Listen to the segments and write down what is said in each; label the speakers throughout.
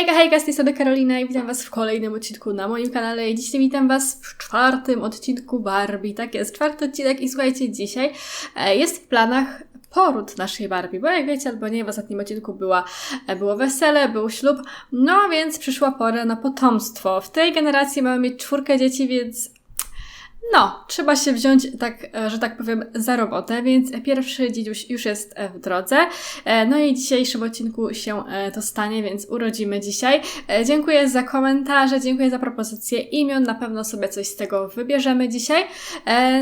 Speaker 1: Hejka, hejka, z tej strony Karolina i witam Was w kolejnym odcinku na moim kanale. Dzisiaj witam Was w czwartym odcinku Barbie. Tak jest, czwarty odcinek i słuchajcie, dzisiaj e, jest w planach poród naszej Barbie, bo jak wiecie albo nie, w ostatnim odcinku była, e, było wesele, był ślub, no więc przyszła pora na potomstwo. W tej generacji mamy mieć czwórkę dzieci, więc no, trzeba się wziąć, tak, e, że tak powiem, za robotę, więc pierwszy dziedziuś już jest e, w drodze. E, no i w dzisiejszym odcinku się to stanie, więc urodzimy dzisiaj. Dziękuję za komentarze, dziękuję za propozycje imion, na pewno sobie coś z tego wybierzemy dzisiaj.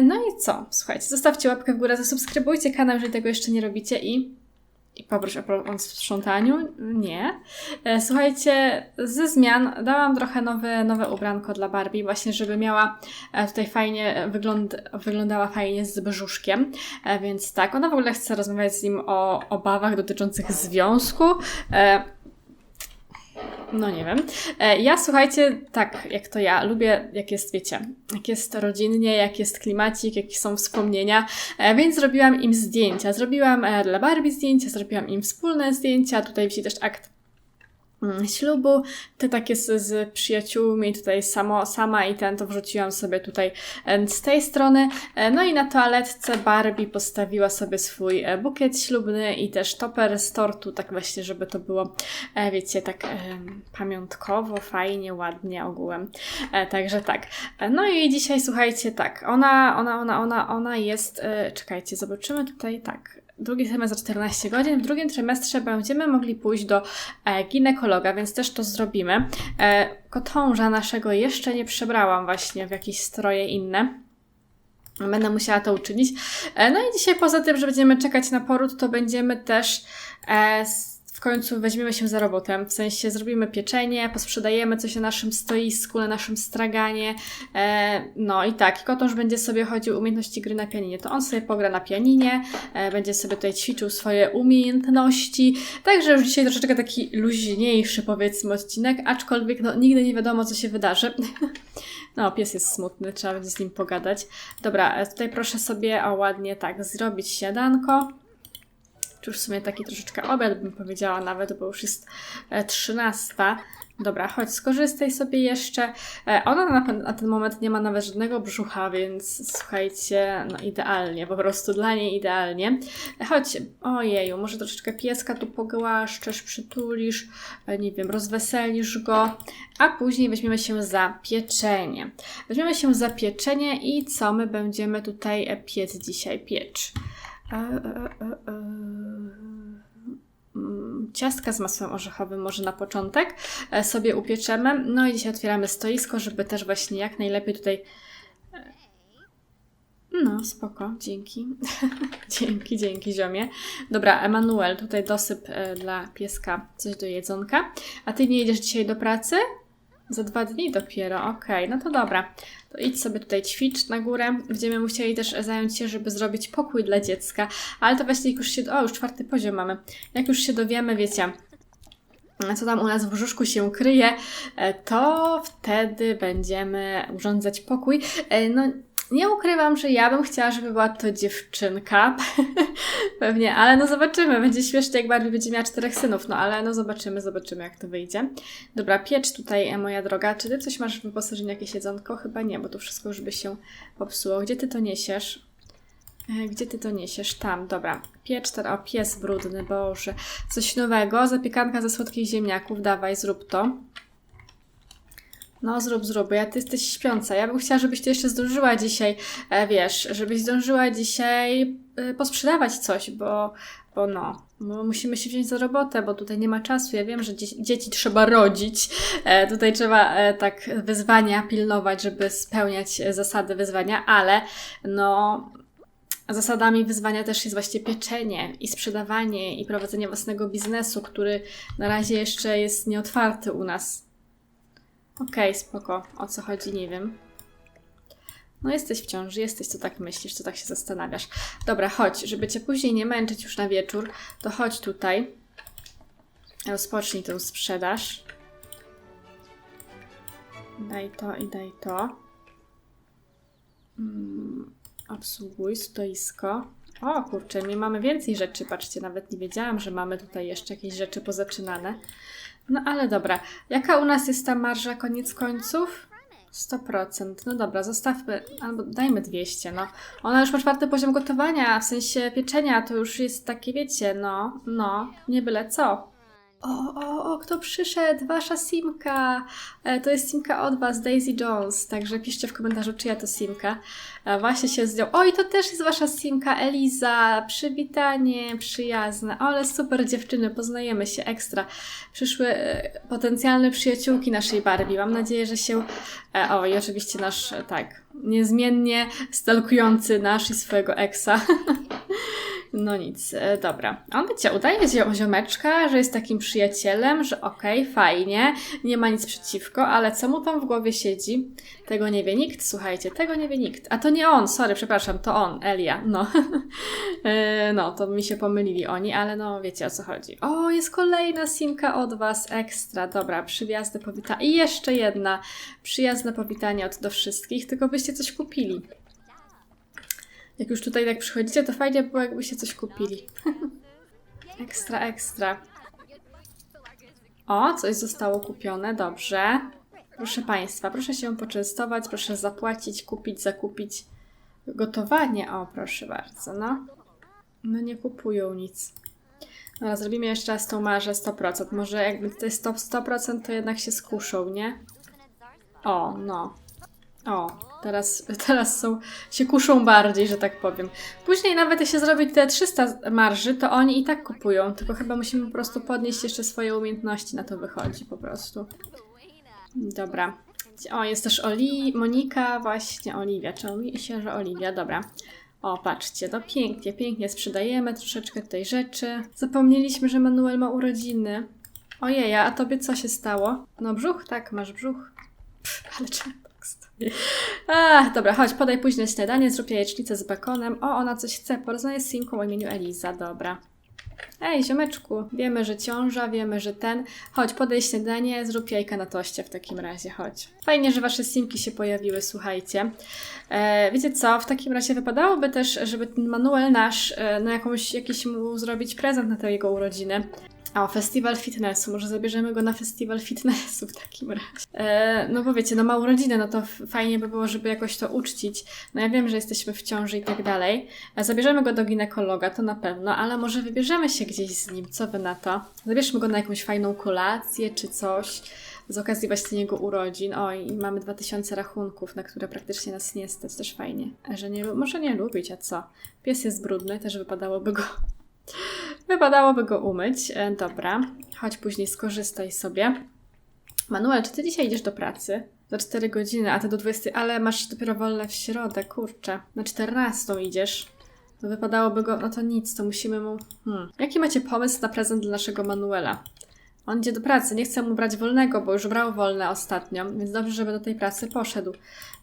Speaker 1: No i co? Słuchajcie, zostawcie łapkę w górę, zasubskrybujcie kanał, jeżeli tego jeszcze nie robicie i i poproś o pomoc w sprzątaniu? Nie. E, słuchajcie, ze zmian dałam trochę nowe, nowe ubranko dla Barbie, właśnie żeby miała e, tutaj fajnie, wygląd, wyglądała fajnie z brzuszkiem. E, więc tak, ona w ogóle chce rozmawiać z nim o obawach dotyczących związku. No nie wiem. E, ja słuchajcie, tak jak to ja, lubię jak jest, wiecie, jak jest rodzinnie, jak jest klimacik, jakie są wspomnienia, e, więc zrobiłam im zdjęcia. Zrobiłam e, dla Barbie zdjęcia, zrobiłam im wspólne zdjęcia, tutaj wisi też akt ślubu, te takie z, z przyjaciółmi, tutaj samo, sama i ten to wrzuciłam sobie tutaj e, z tej strony. E, no i na toaletce Barbie postawiła sobie swój e, bukiet ślubny i też toper z tortu, tak właśnie, żeby to było, wiecie, tak pamiątkowo, fajnie, ładnie ogółem. Także tak. No i dzisiaj słuchajcie, tak, ona, ona, ona, ona, ona jest, czekajcie, zobaczymy tutaj, tak, drugi semestr 14 godzin. W drugim trymestrze będziemy mogli pójść do e, ginekologa, więc też to zrobimy. E, kotąża naszego jeszcze nie przebrałam właśnie w jakieś stroje inne. Będę musiała to uczynić. E, no i dzisiaj poza tym, że będziemy czekać na poród, to będziemy też w końcu weźmiemy się za robotę. W sensie zrobimy pieczenie, posprzedajemy coś na naszym stoisku, na naszym straganie. E, no i tak, Kotoż będzie sobie chodził umiejętności gry na pianinie. To on sobie pogra na pianinie, e, będzie sobie tutaj ćwiczył swoje umiejętności. Także już dzisiaj troszeczkę taki luźniejszy powiedzmy odcinek, aczkolwiek no nigdy nie wiadomo co się wydarzy. No, pies jest smutny, trzeba będzie z nim pogadać. Dobra, e, tutaj proszę sobie o ładnie tak zrobić śniadanko czy już w sumie taki troszeczkę obiad bym powiedziała nawet, bo już jest 13. E, Dobra, chodź, skorzystaj sobie jeszcze. E, ona na, ten moment nie ma nawet żadnego brzucha, więc słuchajcie, no idealnie, po prostu dla niej idealnie. E, chodź, ojeju, może troszeczkę pieska tu pogłaszczesz, przytulisz, nie wiem, rozweselisz go, a później weźmiemy się za pieczenie. Weźmiemy się za pieczenie i co my będziemy tutaj piec dzisiaj piecz? E, e, e, mm, ciastka z masłem orzechowym może na początek sobie upieczemy. No i dzisiaj otwieramy stoisko, żeby też właśnie jak najlepiej tutaj no, spoko, dzięki. dzięki, dzięki ziomie. Dobra, Emanuel, tutaj dosyp dla pieska coś do jedzonka. A ty nie jedziesz dzisiaj do pracy? Za dwa dni dopiero, okej, okay, no to dobra. To idź sobie tutaj ćwicz na górę. Będziemy musieli też zająć się, żeby zrobić pokój dla dziecka. Ale to właśnie jak już się... O, już czwarty poziom mamy. Jak już się dowiemy, wiecie, co tam u nas w brzuszku się kryje, e, to wtedy będziemy urządzać pokój. E, no, nie ukrywam, że ja bym chciała, żeby była to dziewczynka. Pewnie, ale no zobaczymy. Będzie śmiesznie, jak Barbie będzie miała czterech synów. No ale no zobaczymy, zobaczymy, jak to wyjdzie. Dobra, piecz tutaj, e, moja droga. Czy ty coś masz w wyposażeniu, jakieś jedzonko? Chyba nie, bo to wszystko już by się popsuło. Gdzie ty to niesiesz? E, gdzie ty to niesiesz? Tam, dobra. Piecz ten, o pies brudny, Boże. Coś nowego, zapiekanka ze słodkich ziemniaków, dawaj, zrób to. No zrób, zrób, ja ty jesteś śpiąca. Ja bym chciała, żebyś ty jeszcze zdążyła dzisiaj, e, wiesz, żebyś zdążyła dzisiaj e, posprzedawać coś, bo, bo no, bo musimy się wziąć za robotę, bo tutaj nie ma czasu. Ja wiem, że dzie dzieci trzeba rodzić. E, tutaj trzeba e, tak wyzwania pilnować, żeby spełniać e, zasady wyzwania, ale no zasadami wyzwania też jest właśnie pieczenie i sprzedawanie i prowadzenie własnego biznesu, który na razie jeszcze jest nieotwarty u nas. Okej, okay, spoko. O co chodzi, nie wiem. No jesteś w ciąży, jesteś, co tak myślisz, co tak się zastanawiasz. Dobra, chodź, żeby Cię później nie męczyć już na wieczór, to chodź tutaj. Rozpocznij tę sprzedaż. Daj to i daj to. Hmm, obsługuj stoisko. O kurczę, my mamy więcej rzeczy, patrzcie, nawet nie wiedziałam, że mamy tutaj jeszcze jakieś rzeczy pozaczynane. No ale dobra. Jaka u nas jest ta marża koniec końców? 100%. No dobra, zostawmy, albo dajmy 200, no. Ona już ma czwarty poziom gotowania, w sensie pieczenia, to już jest takie, wiecie, no, no, nie byle co. O, o, o, kto przyszedł? Wasza Simka. E, to jest Simka od Was, Daisy Jones. Także piszcie w komentarzu, czyja to Simka. E, właśnie się zdjął. O, i to też jest Wasza Simka, Eliza. Przywitanie, przyjazne. Ale super dziewczyny, poznajemy się ekstra. Przyszły e, potencjalne przyjaciółki naszej Barbie. Mam nadzieję, że się... O, i oczywiście nasz, tak, niezmiennie stalkujący nasz i swojego eksa. No nic, e, dobra. On wiecie, udaje się ziomeczka, że jest takim przyjacielem, że okej, fajnie, nie ma nic przeciwko, ale co mu tam w głowie siedzi? Tego nie wie nikt, słuchajcie, tego nie wie nikt. A to nie on, sorry, przepraszam, to on, Elia, no. E, no, to mi się pomylili oni, ale no wiecie o co chodzi. O, jest kolejna simka od Was, ekstra, dobra, przyjazne powitanie. I jeszcze jedna, przyjazne powitanie od do wszystkich, tylko byście coś kupili. Jak już tutaj tak przychodzicie, to fajnie było, jakbyście coś kupili. ekstra, ekstra. O, coś zostało kupione, dobrze. Proszę Państwa, proszę się poczęstować, proszę zapłacić, kupić, zakupić. Gotowanie, o proszę bardzo, no. No nie kupują nic. Dobra, zrobimy jeszcze raz tą marzę 100%. Może jakby to jest 100%, 100% to jednak się skuszą, nie? O, no. O, teraz, teraz są, się kuszą bardziej, że tak powiem. Później nawet jeśli zrobić te 300 marży, to oni i tak kupują, tylko chyba musimy po prostu podnieść jeszcze swoje umiejętności, na to wychodzi po prostu. Dobra. O, jest też Oli, Monika, właśnie Oliwia, czy mi się, że Oliwia, dobra. O, patrzcie, to pięknie, pięknie sprzedajemy troszeczkę tej rzeczy. Zapomnieliśmy, że Manuel ma urodziny. Ojej, a tobie co się stało? No brzuch? Tak, masz brzuch. Pff, ale czemu tekst? Dobra, chodź, podaj późne śniadanie, zrób jajecznicę z bekonem. O, ona coś chce, porozmawiaj z Simką o imieniu Eliza, dobra. Ej, ziomeczku, wiemy, że ciąża, wiemy, że ten. Chodź, podaj śniadanie, zrób jajka na toście w takim razie, chodź. Fajnie, że wasze simki się pojawiły, słuchajcie. E, wiecie co, w takim razie wypadałoby też, żeby ten Manuel nasz, e, na jakąś, jakiś mu zrobić prezent na te jego urodziny. O, festiwal fitnessu. Może zabierzemy go na festiwal fitnessu w takim razie. E, no bo wiecie, no ma urodziny, no to fajnie by było, żeby jakoś to uczcić. No ja wiem, że jesteśmy w ciąży i tak dalej. E, zabierzemy go do ginekologa, to na pewno, ale może wybierzemy się gdzieś z nim. Co wy na to? Zabierzmy go na jakąś fajną kolację czy coś. Z okazji właśnie jego urodzin. Oj, i mamy 2000 rachunków, na które praktycznie nas nie stać. Też fajnie. A że nie, może nie lubić, a co? Pies jest brudny, też wypadałoby go Wypadałoby go umyć. E, dobra, chodź później skorzystaj sobie. Manuel, czy ty dzisiaj idziesz do pracy? Za 4 godziny, a ty do 20, ale masz dopiero wolne w środę, kurczę. Na 14 idziesz. To wypadałoby go, no to nic, to musimy mu... Hmm. Jaki macie pomysł na prezent dla naszego Manuela? On idzie do pracy, nie chcę mu brać wolnego, bo już brał wolne ostatnio, więc dobrze, żeby do tej pracy poszedł.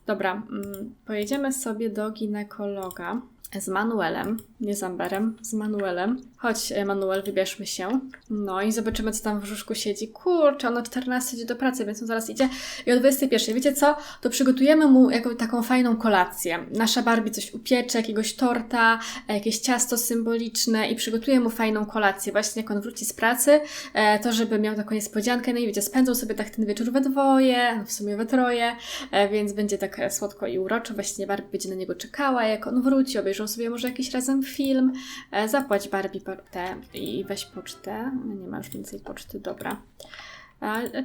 Speaker 1: Dobra, mm, pojedziemy sobie do ginekologa z Manuelem, nie z Amberem, z Manuelem. Chodź, Manuel, wybierzmy się. No i zobaczymy, co tam w brzuszku siedzi. Kurczę, on o 14 idzie do pracy, więc on zaraz idzie. I o 21. Wiecie co? To przygotujemy mu jaką, taką fajną kolację. Nasza Barbie coś upiecze, jakiegoś torta, jakieś ciasto symboliczne i przygotuje mu fajną kolację. Właśnie jak on wróci z pracy, e, to żeby miał taką niespodziankę. No i wiecie, spędzą sobie tak ten wieczór we dwoje, no w sumie we troje, e, więc będzie tak słodko i uroczo. Właśnie Barbie będzie na niego czekała, jak on wróci, obejrzą sobie może jakiś razem film. E, Zapłać Barbie pocztę i weź pocztę. Nie ma już więcej poczty, dobra.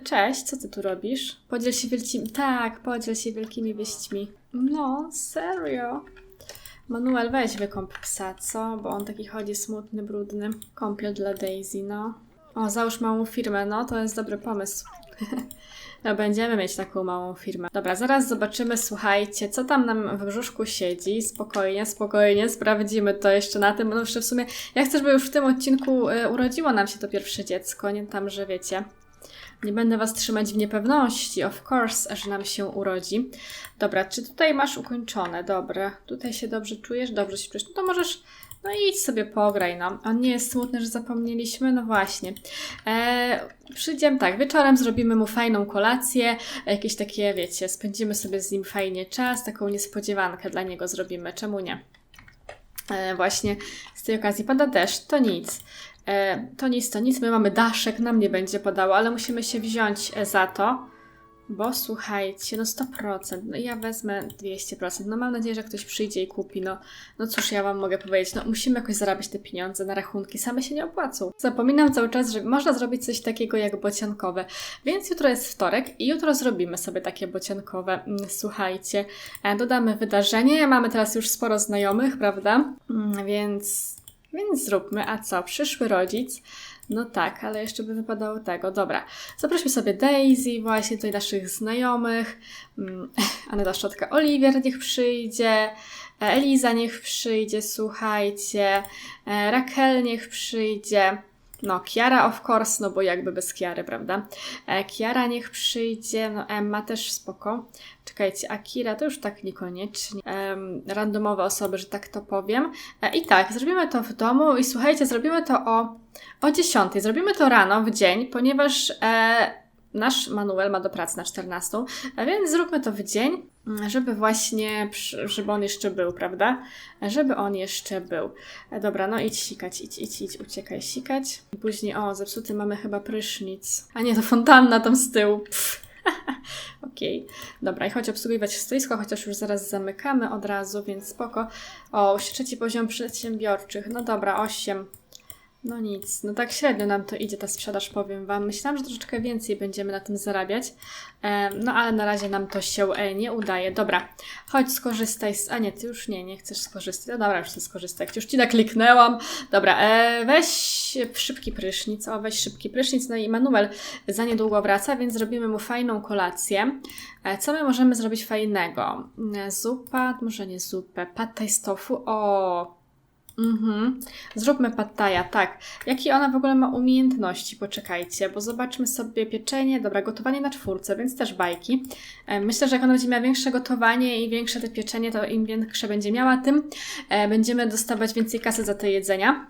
Speaker 1: Cześć, co ty tu robisz? Podziel się wielkimi... Tak, podziel się wielkimi wieśćmi. No, serio? Manuel, weź wykąp psa, co? Bo on taki chodzi smutny, brudny. Kąpiel dla Daisy, no. O, załóż małą firmę, no to jest dobry pomysł. No, będziemy mieć taką małą firmę. Dobra, zaraz zobaczymy, słuchajcie, co tam nam w brzuszku siedzi. Spokojnie, spokojnie, sprawdzimy to jeszcze na tym. No jeszcze w sumie, ja chcę, żeby już w tym odcinku y, urodziło nam się to pierwsze dziecko, nie tam, że wiecie. Nie będę Was trzymać w niepewności, of course, że nam się urodzi. Dobra, czy tutaj masz ukończone? Dobra, tutaj się dobrze czujesz? Dobrze się czujesz? No to możesz, no idź sobie pograj, no. On nie jest smutny, że zapomnieliśmy? No właśnie. Eee, przyjdziemy tak, wieczorem zrobimy mu fajną kolację, jakieś takie, wiecie, spędzimy sobie z nim fajnie czas, taką niespodziewankę dla niego zrobimy, czemu nie? E, właśnie z tej okazji pada deszcz, to nic. E, to nic, to nic, my mamy daszek, nam nie będzie podało, ale musimy się wziąć e, za to. Bo słuchajcie, no 100%, no ja wezmę 200%, no mam nadzieję, że ktoś przyjdzie i kupi, no, no cóż ja Wam mogę powiedzieć, no musimy jakoś zarabiać te pieniądze na rachunki, same się nie opłacą. Zapominam cały czas, że można zrobić coś takiego jak bociankowe, więc jutro jest wtorek i jutro zrobimy sobie takie bociankowe, Mm, słuchajcie, e, dodamy wydarzenie, mamy teraz już sporo znajomych, prawda, Mm, więc, więc zróbmy, a co, przyszły rodzic, no tak, ale jeszcze by wypadało tego. Dobra, zaprośmy sobie Daisy, właśnie tutaj naszych znajomych. Mm, Aneta Szczotka Oliwier niech przyjdzie. Eliza niech przyjdzie, słuchajcie. E, Raquel niech przyjdzie. No, Kiara of course, no bo jakby bez Kiary, prawda? E, Kiara niech przyjdzie, no Emma też spoko. Czekajcie, Akira to już tak niekoniecznie. Em, randomowe osoby, że tak to powiem. E, I tak, zrobimy to w domu i słuchajcie, zrobimy to o, o 10. Zrobimy to rano, w dzień, ponieważ e, nasz Manuel ma do pracy na 14, a więc zróbmy to w dzień, żeby właśnie, żeby on jeszcze był, prawda? Żeby on jeszcze był. Dobra, no idź sikać, idź, idź, idź, uciekaj sikać. Później, o, zepsuty mamy chyba prysznic. A nie, to fontanna tam z tyłu. Okej, dobra, i chodź obsługiwać stoisko, chociaż już zaraz zamykamy od razu, więc spoko. O, trzeci poziom przedsiębiorczych. No dobra, 8. No nic, no tak średnio nam to idzie ta sprzedaż, powiem Wam. Myślałam, że troszeczkę więcej będziemy na tym zarabiać, no ale na razie nam to się e, nie udaje. Dobra, chodź skorzystaj z... A nie, Ty już nie, nie chcesz skorzystać. No dobra, już chcę skorzystać. Już Ci nakliknęłam. Dobra, e, weź szybki prysznic, o weź szybki prysznic. No i Manuel za niedługo wraca, więc zrobimy mu fajną kolację. E, co my możemy zrobić fajnego? E, Zupa, może nie zupę, pad thai z tofu. O, Mhm. Zróbmy pattaja, tak. Jakie ona w ogóle ma umiejętności? Poczekajcie, bo zobaczmy sobie pieczenie. Dobra, gotowanie na czwórce, więc też bajki. E, Myślę, że jak ona będzie miała większe gotowanie i większe te pieczenie, to im większe będzie miała, tym e, będziemy dostawać więcej kasy za te jedzenia.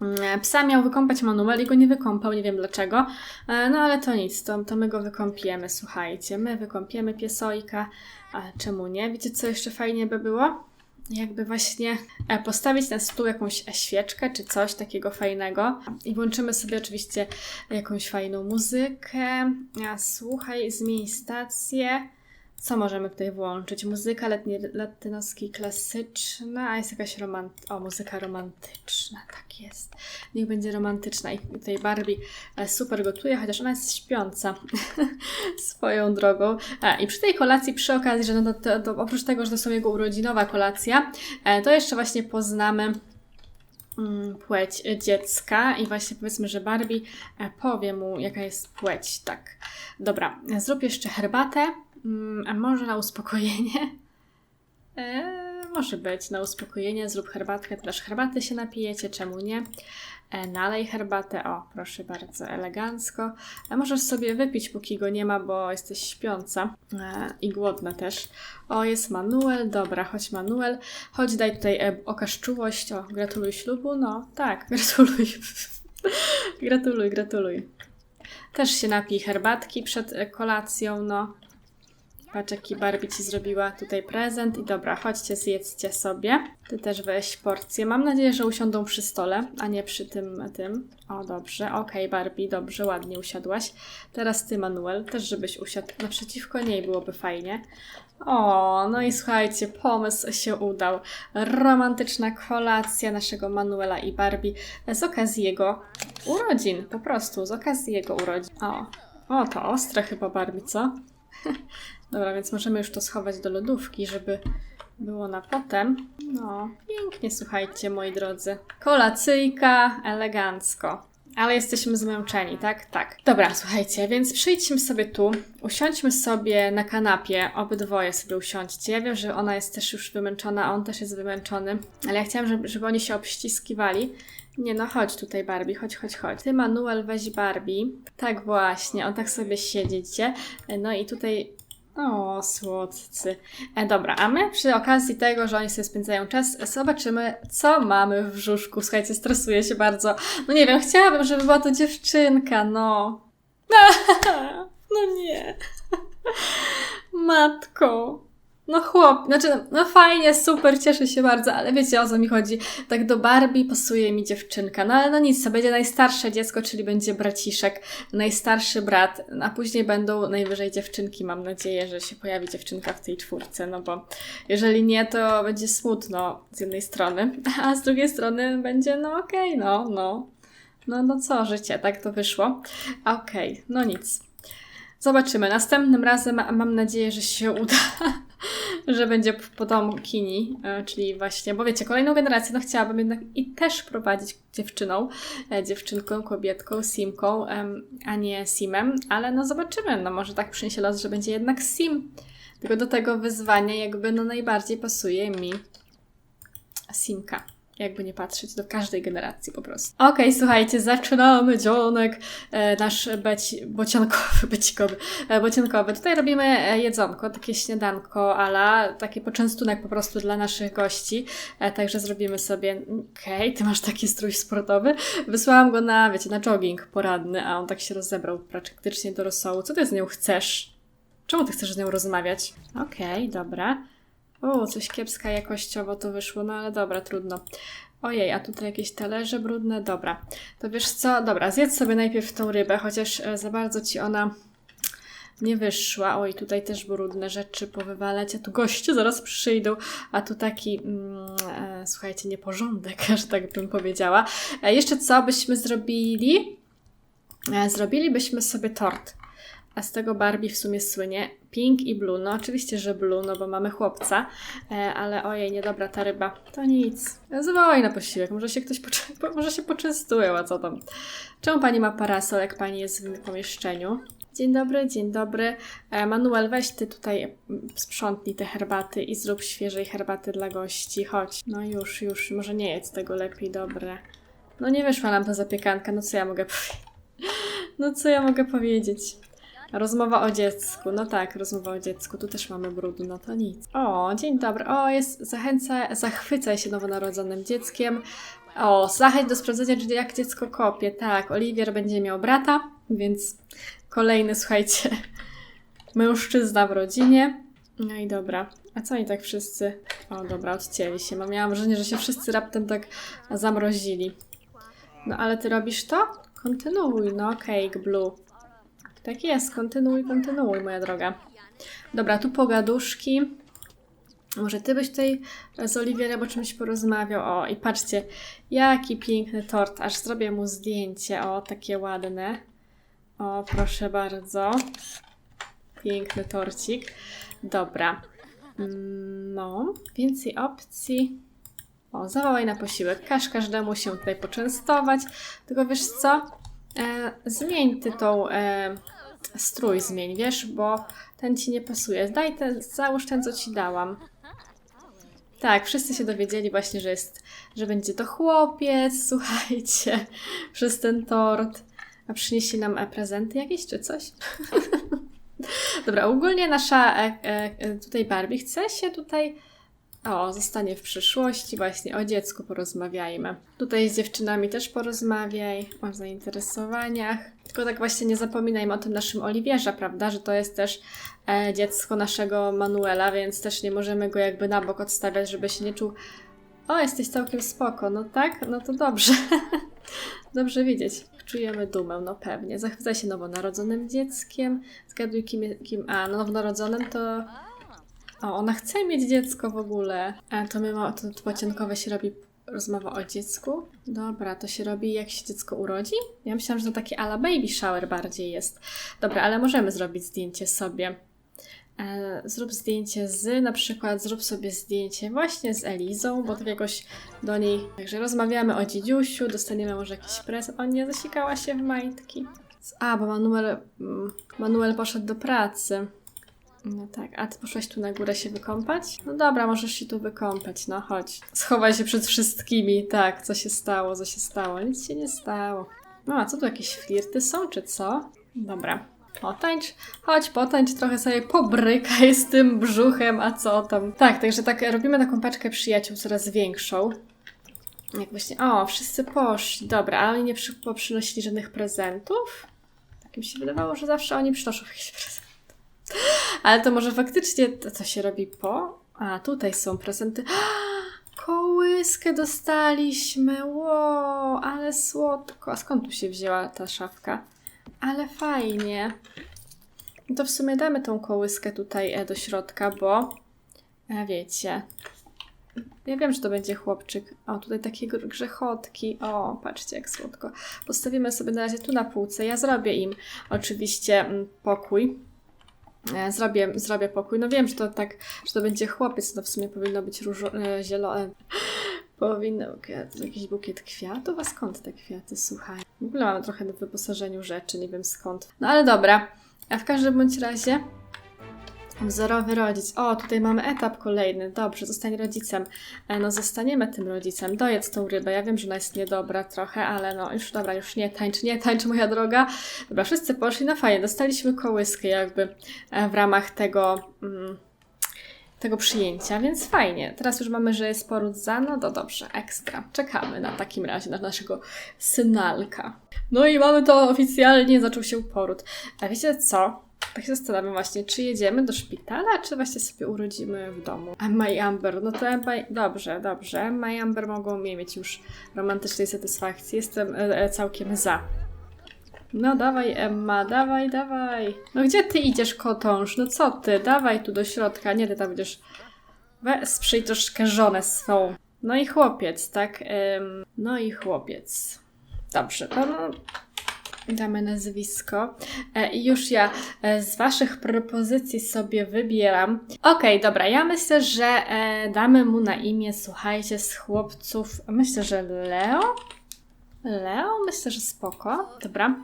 Speaker 1: Mm, Psa miał wykąpać Manuel i go nie wykąpał, nie wiem dlaczego. E, No ale to nic, to, to my go wykąpiemy, słuchajcie. My wykąpiemy piesojka. A czemu nie? Wiecie, co jeszcze fajnie by było? Jakby właśnie e, postawić na stół jakąś e, świeczkę czy coś takiego fajnego i włączymy sobie oczywiście jakąś fajną muzykę. A słuchaj, zmień stację. Co możemy tutaj włączyć? Muzyka letnie, latynoski klasyczna, a jest jakaś romant... O, muzyka romantyczna, tak jest. Niech będzie romantyczna. I tutaj Barbie e, super gotuje, chociaż ona jest śpiąca swoją drogą. A, I przy tej kolacji, przy okazji, że no to, to, oprócz tego, że to są jego urodzinowa kolacja, e, to jeszcze właśnie poznamy mm, płeć dziecka i właśnie powiedzmy, że Barbie e, powie mu, jaka jest płeć. Tak. Dobra, zrób jeszcze herbatę, a może na uspokojenie? E, może być na uspokojenie, zrób herbatkę, też herbaty się napijecie, czemu nie? E, nalej herbatę, o proszę bardzo, elegancko. A możesz sobie wypić, póki go nie ma, bo jesteś śpiąca e, i głodna też. O, jest Manuel, dobra, chodź Manuel, chodź daj tutaj e, okaż czułość, o, gratuluj ślubu, no tak, gratuluj. gratuluj, gratuluj. Też się napij herbatki przed e, kolacją, no. Patrz, jaki Barbie ci zrobiła tutaj prezent. I dobra, chodźcie, zjedzcie sobie. Ty też weź porcję. Mam nadzieję, że usiądą przy stole, a nie przy tym, tym. O, dobrze. Okej, Barbie, dobrze, ładnie usiadłaś. Teraz ty, Manuel, też żebyś usiadł naprzeciwko niej, byłoby fajnie. O, no i słuchajcie, pomysł się udał. Romantyczna kolacja naszego Manuela i Barbie z okazji jego urodzin, po prostu, z okazji jego urodzin. O, o, to ostre chyba Barbie, co? Dobra, więc możemy już to schować do lodówki, żeby było na potem. No, pięknie, słuchajcie, moi drodzy. Kolacyjka, elegancko. Ale jesteśmy zmęczeni, tak? Tak. Dobra, słuchajcie, więc przyjdźmy sobie tu, usiądźmy sobie na kanapie, obydwoje sobie usiądźcie. Ja wiem, że ona jest też już wymęczona, a on też jest wymęczony, ale ja chciałam, żeby, żeby oni się obściskiwali. Nie no, chodź tutaj Barbie, chodź, chodź, chodź. Ty Manuel weź Barbie. Tak właśnie, on tak sobie siedzicie. No i tutaj o, słodcy. E, dobra, a my przy okazji tego, że oni sobie spędzają czas, zobaczymy, co mamy w brzuszku. Słuchajcie, stresuję się bardzo. No nie wiem, chciałabym, żeby była to dziewczynka, no. No nie. Matko. No chłop, znaczy, no fajnie, super, cieszę się bardzo, ale wiecie o co mi chodzi. Tak do Barbie pasuje mi dziewczynka. No ale no nic, to będzie najstarsze dziecko, czyli będzie braciszek, najstarszy brat, a później będą najwyżej dziewczynki. Mam nadzieję, że się pojawi dziewczynka w tej czwórce, no bo jeżeli nie, to będzie smutno z jednej strony, a z drugiej strony będzie, no okej, okay, no, no. No, no co, życie, tak to wyszło. Okej, okay, no nic. Zobaczymy. Następnym razem mam nadzieję, że się uda, że będzie potomkini, e, czyli właśnie, bo wiecie, kolejną generację no chciałabym jednak i też prowadzić dziewczyną, e, dziewczynką, kobietką, simką, a nie simem, ale no zobaczymy, no może tak przyniesie los, że będzie jednak sim. Tylko do tego wyzwania jakby no najbardziej pasuje mi simka jakby nie patrzeć, do każdej generacji po prostu. Okej, okay, słuchajcie, zaczynamy dzionek e, nasz beci, bociankowy, becikowy, e, bociankowy. Tutaj robimy e, jedzonko, takie śniadanko ala, taki poczęstunek po prostu dla naszych gości. E, także zrobimy sobie, okej, okay, ty masz taki strój sportowy. Wysłałam go na, wiecie, na jogging poradny, a on tak się rozebrał praktycznie do rosołu. Co ty z nią chcesz? Czemu ty chcesz z nią rozmawiać? Okej, okay, dobra. O, coś kiepska jakościowo to wyszło, no ale dobra, trudno. Ojej, a tutaj jakieś talerze brudne? Dobra. To wiesz co? Dobra, zjedz sobie najpierw tą rybę, chociaż e, za bardzo ci ona nie wyszła. Oj, tutaj też brudne rzeczy powywalać, a tu goście zaraz przyjdą, a tu taki, mm, e, słuchajcie, nieporządek, że tak bym powiedziała. E, jeszcze co byśmy zrobili? E, zrobilibyśmy sobie tort. A z tego Barbie w sumie słynie Pink i Blue. No oczywiście, że Blue, no bo mamy chłopca, e, ale ojej, niedobra ta ryba. To nic. Zawołaj na posiłek, może się ktoś może się poczęstuje, a co tam. Czemu pani ma parasol, jak pani jest w pomieszczeniu? Dzień dobry, dzień dobry. E, Manuel, weź ty tutaj sprzątnij te herbaty i zrób świeżej herbaty dla gości. Chodź. No już, już, może nie jedz tego lepiej, dobre. No nie wyszła nam ta zapiekanka, no co ja mogę powiedzieć? No co ja mogę powiedzieć? Rozmowa o dziecku. No tak, rozmowa o dziecku. Tu też mamy brudu, no to nic. O, dzień dobry. O, jest, zachęca, zachwycaj się nowonarodzonym dzieckiem. O, zachęć do sprawdzenia, czy jak dziecko kopie. Tak, Oliwier będzie miał brata, więc kolejny, słuchajcie, mężczyzna w rodzinie. No i dobra. A co oni tak wszyscy... O, dobra, odcięli się. Miałam wrażenie, że się wszyscy raptem tak zamrozili. No ale ty robisz to? Kontynuuj, no, cake, blue. Tak jest, kontynuuj, kontynuuj, moja droga. Dobra, tu pogaduszki. Może ty byś tutaj z Oliwierem o czymś porozmawiał. O, i patrzcie, jaki piękny tort. Aż zrobię mu zdjęcie. O, takie ładne. O, proszę bardzo. Piękny torcik. Dobra. Mm, no, więcej opcji. O, zawołaj na posiłek. Każ każdemu się tutaj poczęstować. Tylko wiesz co? E, zmień ty tą e, strój zmień, wiesz, bo ten ci nie pasuje. Daj ten, załóż ten, co ci dałam. Tak, wszyscy się dowiedzieli właśnie, że jest, że będzie to chłopiec, słuchajcie, przez ten tort. A przynieśli nam e, prezenty jakieś czy coś? Dobra, ogólnie nasza e, e, tutaj Barbie chce się tutaj o, zostanie w przyszłości, właśnie o dziecku porozmawiajmy. Tutaj z dziewczynami też porozmawiaj o zainteresowaniach. Tylko tak właśnie nie zapominajmy o tym naszym Oliwierze, prawda? Że to jest też e, dziecko naszego Manuela, więc też nie możemy go jakby na bok odstawiać, żeby się nie czuł. O, jesteś całkiem spoko, no tak? No to dobrze. dobrze widzieć. Czujemy dumę, no pewnie. Zachwycaj się nowonarodzonym dzieckiem. Zgaduj, kim, kim... A, no nowonarodzonym to o, ona chce mieć dziecko w ogóle. A to my to, to się robi rozmowa o dziecku. Dobra, to się robi jak się dziecko urodzi? Ja myślałam, że to taki ala baby shower bardziej jest. Dobra, ale możemy zrobić zdjęcie sobie. E, zrób zdjęcie z, na przykład zrób sobie zdjęcie właśnie z Elizą, bo tak jakoś do niej... Także rozmawiamy o dzidziusiu, dostaniemy może jakiś prezent. O nie, zasikała się w majtki. A, bo Manuel, mm, Manuel poszedł do pracy. No tak, a ty poszłaś tu na górę się wykąpać? No dobra, możesz się tu wykąpać, no chodź. Schowaj się przed wszystkimi. Tak, co się stało, co się stało? Nic się nie stało. No a co tu jakieś flirty są, czy co? Dobra. Potańcz, chodź potańcz, trochę sobie pobrykaj z tym brzuchem, a co tam. Tak, także tak robimy taką paczkę przyjaciół coraz większą. Jak właśnie, o, wszyscy poszli, dobra, ale oni nie przy, poprzynosili żadnych prezentów? Tak mi się wydawało, że zawsze oni przynoszą jakieś prezenty. Ale to może faktycznie to, co się robi po? A, tutaj są prezenty. Kołyskę dostaliśmy. Wow, ale słodko. A skąd tu się wzięła ta szafka? Ale fajnie. To w sumie damy tą kołyskę tutaj e, do środka, bo e, wiecie. Ja wiem, że to będzie chłopczyk. O, tutaj takie gr- grzechotki. O, patrzcie jak słodko. Postawimy sobie na razie tu na półce. Ja zrobię im oczywiście mm, pokój. E, Zrobię, zrobię pokój. No wiem, że to tak, że to będzie chłopiec, no w sumie powinno być różo, e, zielone. Powinno, to jakiś bukiet kwiatów? A skąd te kwiaty, słuchaj? W ogóle mamy trochę w wyposażeniu rzeczy, nie wiem skąd. No ale dobra. A w każdym bądź razie wzorowy rodzic. O, tutaj mamy etap kolejny. Dobrze, zostań rodzicem. E, No zostaniemy tym rodzicem. Dojedz tą rybę. Ja wiem, że ona jest niedobra trochę, ale no już dobra, już nie tańcz, nie tańcz moja droga. Dobra, wszyscy poszli. No fajnie, dostaliśmy kołyskę jakby e, w ramach tego... Mm, tego przyjęcia, więc fajnie. Teraz już mamy, że jest poród za, no to dobrze, ekstra. Czekamy na takim razie na naszego synalka. No i mamy to oficjalnie, zaczął się poród. A wiecie co? Tak się zastanawiam właśnie, czy jedziemy do szpitala, czy właśnie sobie urodzimy w domu. Emma i Amber, no to dobrze, dobrze. I Amber mogą nie mieć już romantycznej satysfakcji. Jestem e, e, całkiem za. No dawaj Emma, dawaj, dawaj. No gdzie ty idziesz, kotąż? No co ty? Dawaj tu do środka, nie ty tam będziesz... Wesprzyj troszkę żonę swą. No i chłopiec, tak? Ym, no i chłopiec. Dobrze, to no... Damy nazwisko. E, I już ja e, z Waszych propozycji sobie wybieram. Okej, dobra, ja myślę, że e, damy mu na imię, słuchajcie, z chłopców, myślę, że Leo? Leo? Myślę, że spoko. Dobra.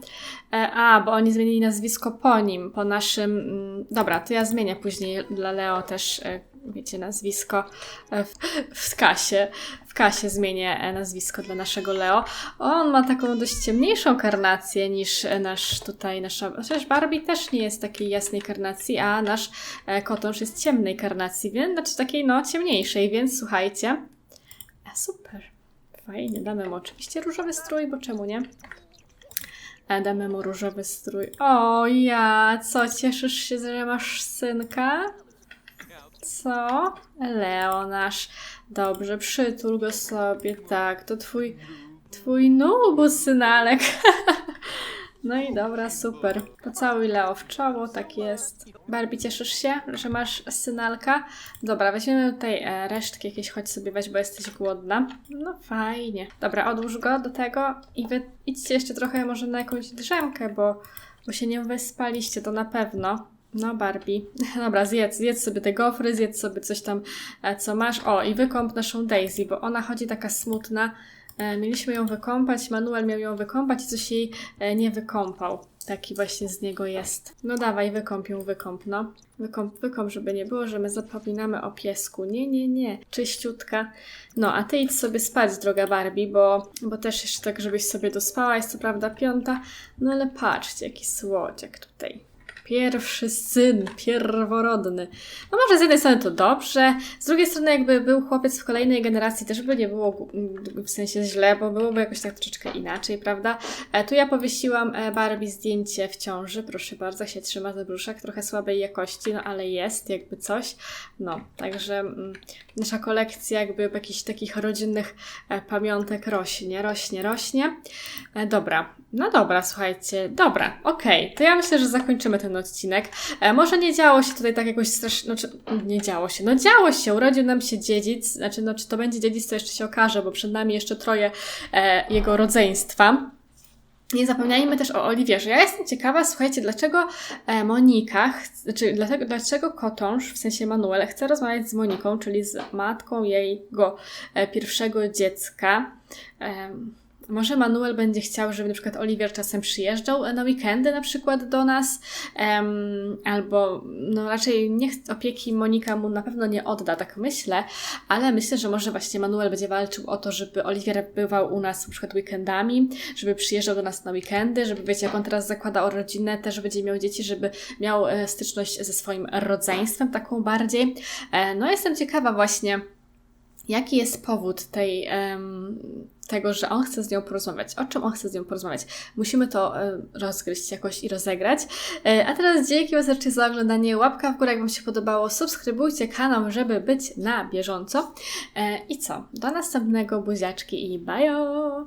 Speaker 1: A, bo oni zmienili nazwisko po nim, po naszym. Mm, dobra, to ja zmienię później dla Leo też, wiecie, nazwisko e, w, w kasie. W kasie zmienię e, nazwisko dla naszego Leo. On ma taką dość ciemniejszą karnację niż nasz tutaj, nasza. Chociaż Barbie też nie jest takiej jasnej karnacji, a nasz e, kotosz jest ciemnej karnacji, więc znaczy takiej no ciemniejszej, więc słuchajcie. Super. Fajnie, damy mu oczywiście różowy strój, bo czemu nie? Damy mu różowy strój. O ja, co, cieszysz się, że masz synka? Co? Leo nasz. Dobrze, przytul go sobie, tak, to twój, twój nubus, synalek. No i dobra, super. Pocałuj Leo w czoło, tak jest. Barbie, cieszysz się, że masz synalka? Dobra, weźmiemy tutaj e, resztki jakieś, chodź sobie weź, bo jesteś głodna. No fajnie. Dobra, odłóż go do tego i wy idźcie jeszcze trochę może na jakąś drzemkę, bo, bo się nie wyspaliście, to na pewno. No, Barbie. Dobra, zjedz, zjedz sobie te gofry, zjedz sobie coś tam, e, co masz. O, i wykąp naszą Daisy, bo ona chodzi taka smutna. E, Mieliśmy ją wykąpać, Manuel miał ją wykąpać i coś jej e, nie wykąpał. Taki właśnie z niego jest. No dawaj, wykąp ją, wykąp, no. Wykąp, wykąp, żeby nie było, że my zapominamy o piesku. Nie, nie, nie. Czyściutka. No, a ty idź sobie spać, droga Barbie, bo, bo też jeszcze tak, żebyś sobie dospała. Jest co prawda piąta, no ale patrzcie, jaki słodziak tutaj. Pierwszy syn, pierworodny. No może z jednej strony to dobrze, z drugiej strony jakby był chłopiec w kolejnej generacji, też by nie było w sensie źle, bo byłoby jakoś tak troszeczkę inaczej, prawda? E, tu ja powiesiłam e, Barbie zdjęcie w ciąży, proszę bardzo, się trzyma za brzuszek, trochę słabej jakości, no ale jest jakby coś. No, także mm, nasza kolekcja jakby jakichś takich rodzinnych e, pamiątek rośnie, rośnie, rośnie. Dobra, no dobra, słuchajcie, dobra, okej, to ja myślę, że zakończymy ten odcinek. E, może nie działo się tutaj tak jakoś strasznie, no, czy, nie działo się, no działo się, urodził nam się dziedzic, znaczy, no czy to będzie dziedzic, to jeszcze się okaże, bo przed nami jeszcze troje e, jego rodzeństwa. Nie zapominajmy też o Oliwierze. Ja jestem ciekawa, słuchajcie, dlaczego e, Monika, ch- znaczy dlaczego Kotonż, w sensie Manuel, chce rozmawiać z Moniką, czyli z matką jego e, pierwszego dziecka. Em, może Manuel będzie chciał, żeby na przykład Oliwier czasem przyjeżdżał na weekendy na przykład do nas, em, albo no raczej niech opieki Monika mu na pewno nie odda, tak myślę, ale myślę, że może właśnie Manuel będzie walczył o to, żeby Oliwier bywał u nas na przykład weekendami, żeby przyjeżdżał do nas na weekendy, żeby wiecie, jak on teraz zakłada o rodzinę, też będzie miał dzieci, żeby miał e, styczność ze swoim rodzeństwem taką bardziej. E, no jestem ciekawa właśnie, Jaki jest powód tej, em, tego, że on chce z nią porozmawiać. O czym on chce z nią porozmawiać? Musimy to e, rozgryźć jakoś i rozegrać. E, a teraz dzięki serdecznie za oglądanie. Łapka w górę, jak Wam się podobało. Subskrybujcie kanał, żeby być na bieżąco. E, I co? Do następnego buziaczki i bajo!